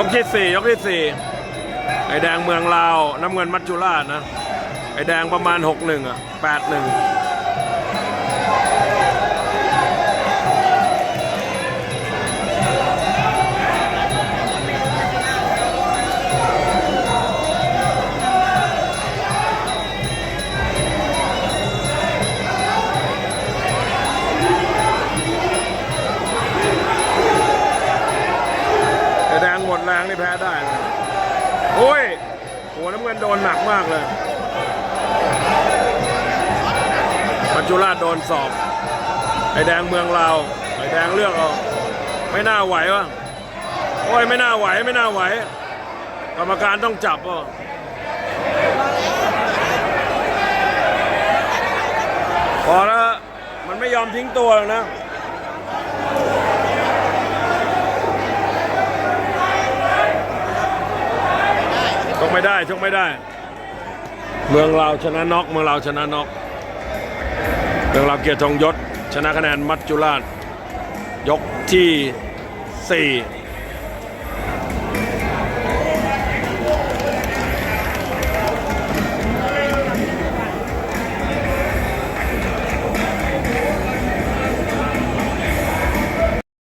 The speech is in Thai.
ยกที่สี่ยกที่สี่ไอแดงเมืองลาว น้ำเงินมัจจุราชนะ ไอแดงประมาณหกหนึ่งอะแปดหนึ่ง งหมดแรงนี่แพ้ได้โอ้ยหัวน้ำเงินโดนหนักมากเลย ปัจจุราชโดนสอบไอแดงเมืองลาวไอแดงเลือกเอาไม่น่าไหววะโอ้ยไม่น่าไหวไม่น่าไหว กรรมการต้องจับอะพอแล้วมันไม่ยอมทิ้งตัวหรอกนะ ชกไม่ได้ชกไม่ได้ เมืองเราชนะน็อกเมืองเราชนะน็อกเมืองเราเกียรติทองยศ ชนะคะแนนมัจจุราชยกที่4